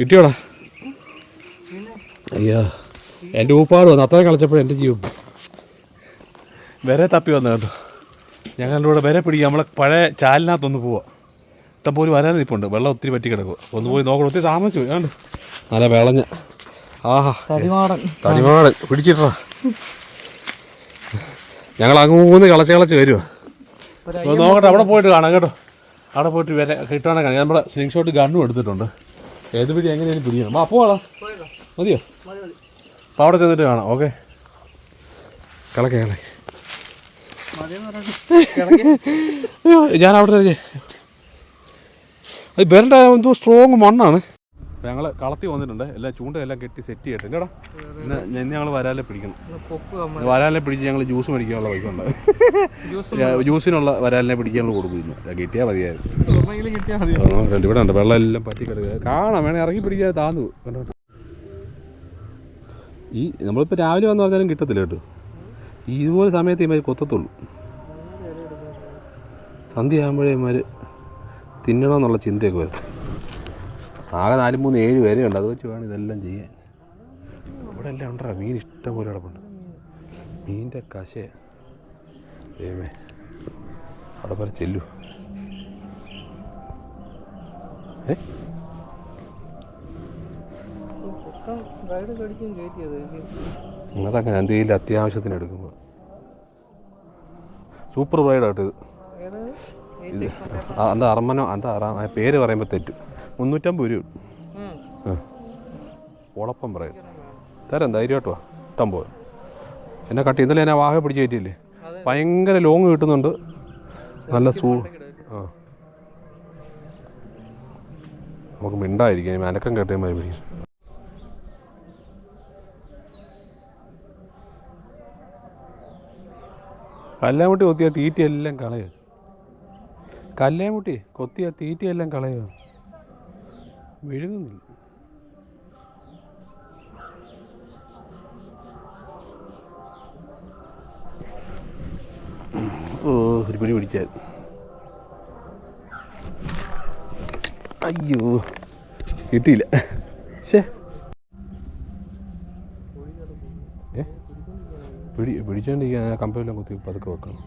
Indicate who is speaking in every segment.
Speaker 1: കിട്ടിയോടാ? അയ്യോ എന്റെ ഊപ്പാട് വന്നു അത്രയും കളിച്ചപ്പോഴും എന്റെ ജീവൻ വരെ തപ്പി വന്നു കേട്ടോ. ഞങ്ങളുടെ കൂടെ വരെ പിടിക്കുക. നമ്മളെ പഴയ ചാലിനകത്തൊന്ന് പോവാ. ഇഷ്ടം പോലും വരാൻ നിൽപ്പുണ്ട് വെള്ളം ഒത്തിരി പറ്റി കിടക്കുക ഒന്ന് പോയി നോക്കണം. ഒത്തിരി താമസിച്ചു ഏണ്ട് നല്ല വിളഞ്ഞ. ആഹാ.
Speaker 2: തടിമാടൻ.
Speaker 1: തടിമാട് പിടിച്ചിട്ടാ. ഞങ്ങൾ അങ്ങൂന്ന് കളച്ച് കളച്ച് വരുവാ. നോക്കട്ടെ. അവിടെ പോയിട്ട് കാണാം കേട്ടോ. അവിടെ പോയിട്ട് വരെ കിട്ടുവാണെങ്കിൽ കാണാം. നമ്മുടെ സ്ലിംഗ് ഷോട്ട് ഗണ്ണും എടുത്തിട്ടുണ്ട്. ഏത് പിടി എങ്ങനെയാണ് പിടിക്കണം. മാ പോവാടാ. മതിയോ? അപ്പോൾ അവിടെ ചെന്നിട്ട് കാണാം. ഓക്കെ. കിളക്കെ കിളക്കെ. ഞാൻ അവിടെ അത് വരണ്ട എന്തോ സ്ട്രോങ് മണ്ണാണ്. ഞങ്ങൾ കളത്തി വന്നിട്ടുണ്ട്. എല്ലാം ചൂണ്ടയെല്ലാം കെട്ടി സെറ്റ് ചെയ്തിട്ട് കേട്ടോ. ഇന്ന് ഇന്ന് ഞങ്ങൾ വരാലെ പിടിക്കണം. വരാലിനെ പിടിച്ച് ഞങ്ങൾ ജ്യൂസ് മേടിക്കാനുള്ള പൈസ ഉണ്ട്. ജ്യൂസിനുള്ള വരാലിനെ പിടിക്കാനുള്ള കിട്ടിയാൽ മതിയായിരുന്നു.
Speaker 2: ഒരെണ്ണമെങ്കിലും കിട്ടിയാൽ മതി
Speaker 1: ആ, രണ്ട് ഇവിടെ ഉണ്ട്. വെള്ളം എല്ലാം പറ്റി കിടക്കുക. കാണാം. വേണേ ഇറങ്ങി പിടിക്കാൻ താന്നു. ഈ നമ്മളിപ്പോൾ രാവിലെ വന്ന് പറഞ്ഞാലും കിട്ടത്തില്ല കേട്ടോ. ഈ ഇതുപോലെ സമയത്ത് ഇമാര് കൊത്തത്തുള്ളൂ. സന്ധ്യ ആകുമ്പോഴേ തിന്നണമെന്നുള്ള ചിന്തയൊക്കെ വരും ആകെ നാല് മൂന്ന് ഏഴ് പേരേ ഉണ്ട് അത് വെച്ച് വേണം ഇതെല്ലാം ചെയ്യാൻ. ഇവിടെ എല്ലാം ഉണ്ടോ മീൻ ഇഷ്ടം പോലെ കിടപ്പുണ്ട്. മീനിന്റെ കശേ. ദൈവമേ. അവിടെ വരെ ചെല്ലു. ഏ? അതങ്ങനെ എന്തെങ്കിലും അത്യാവശ്യത്തിന് എടുക്കുമ്പോൾ സൂപ്പർ ബ്രൈഡായിട്ട് ഇത്. എന്താ അറമ്മനോ എന്താ പേര് പറയുമ്പോൾ തെറ്റും. മുന്നൂറ്റമ്പത് രൂപ. ആ. ഓളപ്പം പറയും. തരാം ധൈര്യമായിട്ട് വാ ഇഷ്ടം പോലെ എന്നെ കട്ട് ഇന്നലെ എന്നെ വാഹ പിടിച്ച് കയറ്റിയില്ലേ. ഭയങ്കര ലോങ് കിട്ടുന്നുണ്ട്. നല്ല സൂ ആ. നമുക്ക് മിണ്ടായിരിക്കും. അനക്കം കേട്ടേ മതി പിടിക്കും. കല്ലാമുട്ടി കൊത്തിയ തീറ്റയെല്ലാം കളയുക കല്ലാമുട്ടി കൊത്തിയ തീറ്റയെല്ലാം കളയുക വിഴുങ്ങുന്നില്ല ഓ ഒരു പിടി പിടിച്ചാൽ. അയ്യോ കിട്ടിയില്ല. ശേ ഏ? പിടി പിടിച്ചോണ്ടിരിക്കാൻ കുത്തി പതുക്കെ വെക്കണം.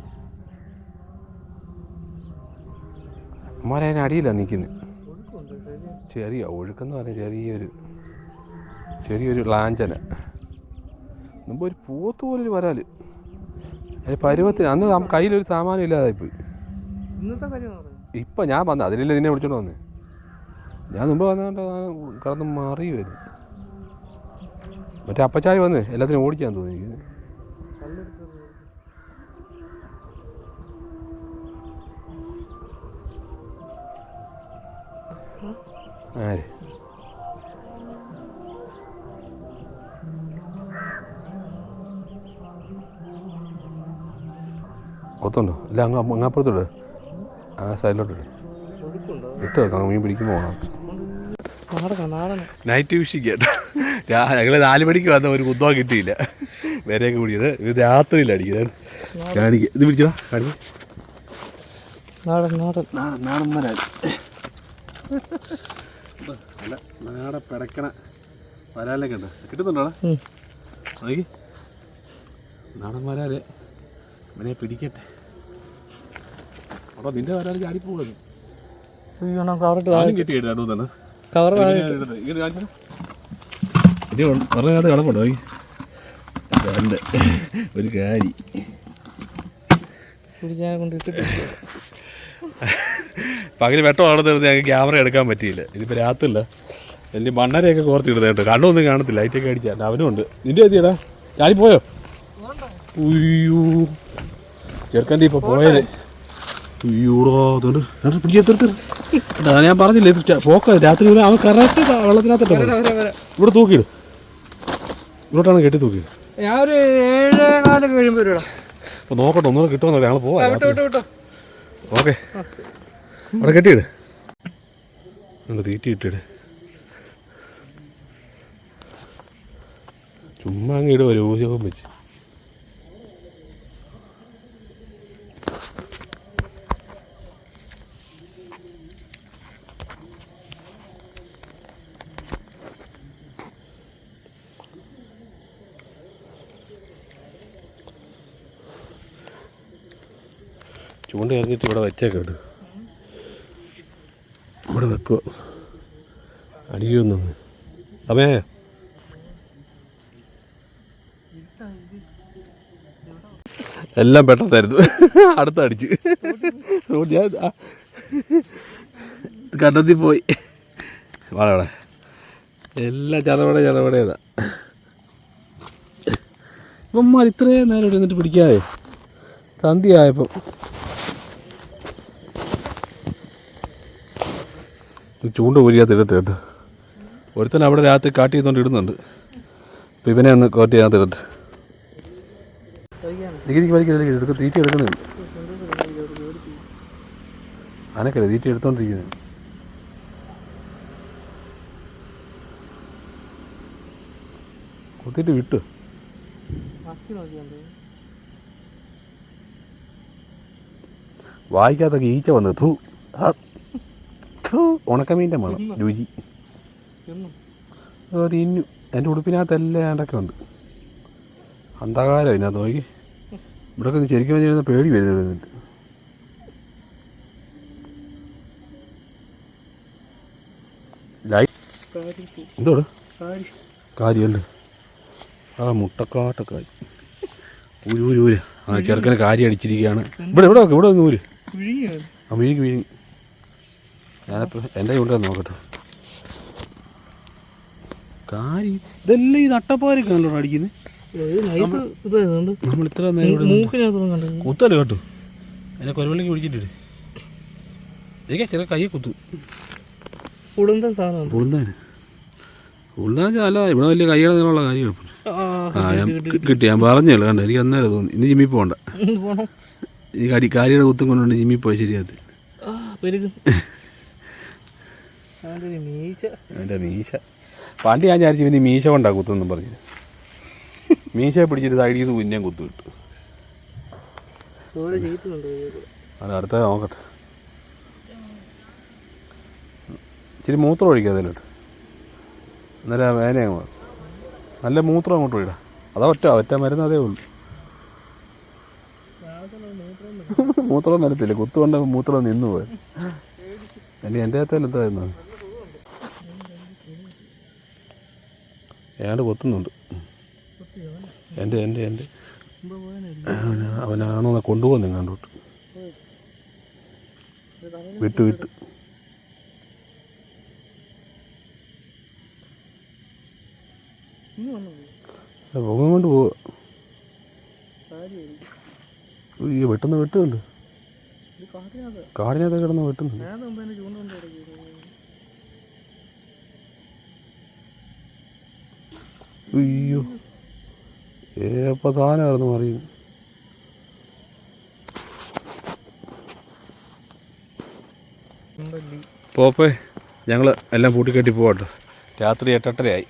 Speaker 1: അമ്മാരെ അതിന് അടിയില്ല നിൽക്കുന്നത് ചെറിയ ഒഴുക്കെന്ന് പറഞ്ഞാൽ ചെറിയൊരു ചെറിയൊരു ലാഞ്ചന. മുമ്പ് ഒരു പൂത്ത് പോലൊരു വരാൽ അതിന് പരുവത്തിന് അന്ന് കയ്യിലൊരു സാമാനം ഇല്ലാതായിപ്പോയി
Speaker 2: പറഞ്ഞു?
Speaker 1: ഇപ്പം ഞാൻ വന്ന അതിലല്ലേ നിന്നെ വിളിച്ചോണ്ട് വന്നേ? ഞാൻ മുമ്പ് വന്നുകൊണ്ട് കടന്ന് മാറി വരും മറ്റേ അപ്പച്ചായ വന്ന്? എല്ലാത്തിനും ഓടിക്കാൻ തോന്നി. ആര്? ഒത്തുണ്ടോ ഇല്ല അങ്ങ് അങ്ങാപ്പുറത്തോട്. ആ സൈഡിലോട്ട് ഇട്ടോ മീൻ പിടിക്കുമ്പോൾ പോകണം നൈറ്റ് ഫിഷിങ് കേട്ടോ. ഞങ്ങൾ നാല് മണിക്ക് വന്ന ഒരു കുന്തം കിട്ടിയില്ല. വേറെയൊക്കെ കൂടിയത് ഇത് രാത്രിയില്ല അടിക്കുന്നത് കാണിക്കുക ഇത് പിടിച്ചോ കാണിക്ക.
Speaker 2: നാടൻ നാടൻ.
Speaker 1: നാടൻ നാടൻ വരാൽ നല്ല നാട പിടക്കണ വരാലൊക്കെ ഉണ്ട്. കിട്ടുന്നുണ്ടോടാ. നോക്കി. നാടൻ വരാൽ. ഇവനെ പിടിക്കട്ടെ. അവിടെ നിന്റെ വരാൽ ചാടി പോകുന്നത്
Speaker 2: അയ്യോ കവറിട്ട്
Speaker 1: ആദ്യം കിട്ടിയിട്ട് രണ്ടു തന്നെ
Speaker 2: കവർ
Speaker 1: ഇത് പറഞ്ഞത് കിടപ്പുണ്ടോ ഈ രണ്ട്. ഒരു കാരി.
Speaker 2: പിടിച്ചാൽ കൊണ്ട് ഇട്ടിട്ട്
Speaker 1: പകൽ വെട്ടം അവിടെ തീർന്ന് ഞങ്ങൾക്ക് ക്യാമറ എടുക്കാൻ പറ്റിയില്ല. ഇതിപ്പോൾ രാത്രില്ല വലിയ മണ്ണരയൊക്കെ കോർത്തിടുന്നത് കേട്ടോ. കണ്ണൊന്നും കാണത്തില്ല. ലൈറ്റൊക്കെ അടിച്ചാൽ അവനും ഉണ്ട്. നിന്റെ എത്തിയടാ ചാടി പോയോ? ഉയ്യോ. ചെറുക്കന്റെ ഇപ്പോൾ പോയത് അയ്യോടോ അതുകൊണ്ട് പിടിച്ചെടുത്ത് ഞാൻ പറഞ്ഞില്ലേ പോക്ക രാത്രി അവൻ കറക്റ്റ് വെള്ളത്തിനകത്തോട്ട്. ഇവിടെ തൂക്കിയിട്. ഇവിടോട്ടാണ് കെട്ടി തൂക്കിയത്.
Speaker 2: ഞാൻ ഒരു ഏഴേ കാലൊക്കെ കഴിയുമ്പോൾ
Speaker 1: അപ്പോൾ നോക്കട്ടെ ഒന്നുകൂടെ കിട്ടുമെന്നോ ഞങ്ങൾ പോവാം ഓക്കെ. അവിടെ കെട്ടിയിട്. അവിടെ തീറ്റിയിട്ടിട് ചുമ്മാ അങ്ങ് ഒരു ഊശവും വെച്ച്. ചൂണ്ട എറിഞ്ഞിട്ട് ഇവിടെ വെച്ചേക്കോട്ട് ഇവിടെ വെക്കുക അടിയൊന്നും. അമേ എല്ലാം പെട്ടെന്നായിരുന്നു. അടുത്ത അടിച്ച് ഞാൻ കണ്ടെത്തി പോയി. വളരെ എല്ലാം ചതവടെ ചതവടേതാ ഇവന്മാർ ഇത്രയും നേരം ഇവിടെ നിന്നിട്ട് പിടിക്കാതെ. സന്ധ്യയായപ്പം ചൂണ്ട ഊരിയാത്ത ഇടത്ത് കേട്ടോ ഒരുത്തൻ അവിടെ രാത്രി കാട്ടി ചെയ്തുകൊണ്ട് ഇടുന്നുണ്ട്. അപ്പം ഇവനെ ഒന്ന് കോട്ട് ചെയ്യാത്ത ഇടത്ത് ഡിഗ്രിക്ക് വലിക്കില്ല എടുക്ക തീറ്റ എടുക്കുന്നുണ്ട് അനക്കല്ല തീറ്റ എടുത്തോണ്ടിരിക്കുന്നു. കുത്തിയിട്ട് വിട്ടു. വായിക്കാത്തൊക്കെ ഈച്ച വന്ന് തൂ ഉണക്കമീന്റെ മണം രുചി. തിന്നു. എന്റെ ഉടുപ്പിനകത്തെല്ലാം ഏണ്ടൊക്കെ ഉണ്ട്. അന്ധകാരം ഇതിനകത്ത് നോക്കി. ഇവിടെ ഒന്ന് ശരിക്കും വന്നിരുന്ന പേടി വരുന്നുണ്ട് ലൈറ്റ് എന്തോട്? കാര്യമല്ലേ? ആ മുട്ടക്കാട്ടൊക്കെ ആയി ഊര് ഊര് ഊര്. ആ ചെറുക്കനെ കാര്യം അടിച്ചിരിക്കുകയാണ്. ഇവിടെ ഇവിടെ ഇവിടെ ഒന്ന് ഊര്. ആ വീഴുങ്ങി വീഴുങ്ങി ഞാനപ്പോൾ എന്റെ ചൂണ്ട നോക്കട്ടെ. കാരി ഇതെല്ലാം ഈ നട്ടപ്പാരൊക്കെ കണ്ടോ അടിക്കുന്നത് നമ്മൾ ഇത്ര നേരം കുത്തല്ലേ കേട്ടോ? എന്നെ കൊരവള്ളിക്ക് പിടിച്ചിട്ടില്ലേ എനിക്ക് ചെറിയ കൈ കുത്തു.
Speaker 2: ഉടുന്ന സാധനം
Speaker 1: ഉളുന്താണ് ഉളുന്താന്ന് വെച്ചാൽ അല്ല ഇവിടെ വലിയ കൈയുടെ നീളമുള്ള കാര്യം ആ ഞാൻ കിട്ടി ഞാൻ പറഞ്ഞല്ലോ കണ്ടോ? എനിക്ക് അന്നേരം തോന്നി. ഇന്ന് ജിമ്മിൽ പോകണ്ട ഈ കടി കാരിയുടെ കുത്തും കൊണ്ടുകൊണ്ട് ജിമ്മിൽ പോയി
Speaker 2: ശരിയാകത്തില്ല. അവന്റെ മീശ.
Speaker 1: പണ്ട് ഞാൻ വിചാരിച്ചു ഇവന് മീശ കൊണ്ടാ കുത്തെന്നും പറഞ്ഞു. മീശ പിടിച്ചിട്ട് സൈഡിൽ നിന്ന് കുഞ്ഞാൻ കുത്തു
Speaker 2: ചെയ്തിട്ടുണ്ട്
Speaker 1: അത് അടുത്ത നോക്കട്ടെ. ഇച്ചിരി മൂത്രം ഒഴിക്കുക അതിലോട്ട്. എന്നാലും ആ വേന അങ്ങ് നല്ല മൂത്രം അങ്ങോട്ട് ഒഴിടാ. അതാ ഒറ്റ ഒറ്റ മരുന്ന് അതേ ഉള്ളൂ. മൂത്രം വരത്തില്ല. കുത്തുകൊണ്ട് മൂത്രം നിന്നു പോയത് എന്റെ എന്റെ അകത്ത് എന്തായിരുന്നു ഏതാണ്ട് കൊത്തുന്നുണ്ട്. എന്റെ എന്റെ എന്റെ അവന- അവനാണോ കൊണ്ടുപോകുന്നു കണ്ടോട്ട് വിട്ടു വിട്ടു. കൊണ്ട് പോവുക ഈ വെട്ടുന്ന വെട്ടുന്നുണ്ട് കാടിനകത്ത് കിടന്ന് വെട്ടുന്നുണ്ട് അയ്യോ. ഏപ്പോൾ സാധനമായിരുന്നു മറിയുന്നു പോപ്പേ ഞങ്ങൾ എല്ലാം പൂട്ടിക്കെട്ടി പോവാട്ടോ. രാത്രി എട്ടെട്ടരയായി.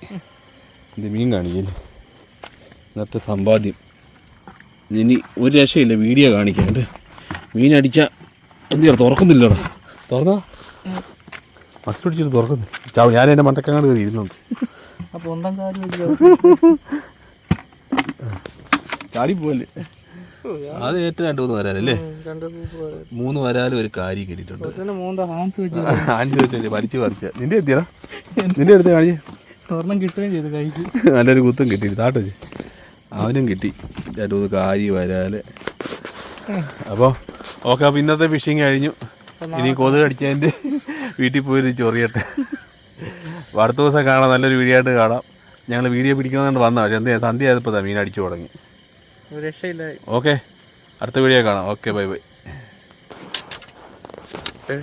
Speaker 1: ഇത് മീൻ കാണിക്കില്ല ഇന്നത്തെ സമ്പാദ്യം. ഇനി ഒരു രക്ഷയില്ല വീഡിയോ കാണിക്കാണ്ട്. മീൻ അടിച്ച എന്തിനാ തുറക്കുന്നില്ലടാ. തുറന്നാ? മസ്റ്റ് പിടിച്ചിട്ട് തുറക്കുന്നു. ചാവ് ഞാൻ എന്റെ മണ്ടക്കങ്ങാട് കയറി ഇരുന്നുണ്ട്.
Speaker 2: ഒന്നാം കാര്യം
Speaker 1: ചാടി പോവല്ലേ? അത് ഏറ്റവും രണ്ടു മൂന്ന് വരാലല്ലേ
Speaker 2: രണ്ട്
Speaker 1: മൂന്ന് വരാലും. ഒരു കാര്യം
Speaker 2: കിട്ടിയിട്ടുണ്ട്. ഹാൻസ് വെച്ച്
Speaker 1: വലിച്ചു പറിച്ച. നിന്റെ എത്തിയടാ? നിന്റെ അടുത്ത് കാണിച്ച്
Speaker 2: സ്വർണം കിട്ടുകയും ചെയ്തു കൈക്ക്.
Speaker 1: നല്ലൊരു കുത്തും കിട്ടി താട്ട് വെച്ച് അവനും കിട്ടി. രണ്ടു മൂന്ന് കാരി വരാൽ. അപ്പോൾ ഓക്കെ അപ്പോൾ ഇന്നത്തെ ഫിഷിങ് കഴിഞ്ഞു. ഇനി കൊതുക് അടിച്ചതിന്റെ വീട്ടിൽ പോയി ചൊറിയട്ടെ. അപ്പോൾ അടുത്ത ദിവസം കാണാം നല്ലൊരു വീഡിയോ ആയിട്ട് കാണാം. ഞങ്ങൾ വീഡിയോ പിടിക്കുന്നതുകൊണ്ട് വന്നാൽ പക്ഷേ എന്താ സന്ധ്യ ആയപ്പോൾ മീൻ അടിച്ചു തുടങ്ങി. ഓക്കെ. അടുത്ത വീഡിയോ കാണാം. Okay bye bye.
Speaker 2: ഏ.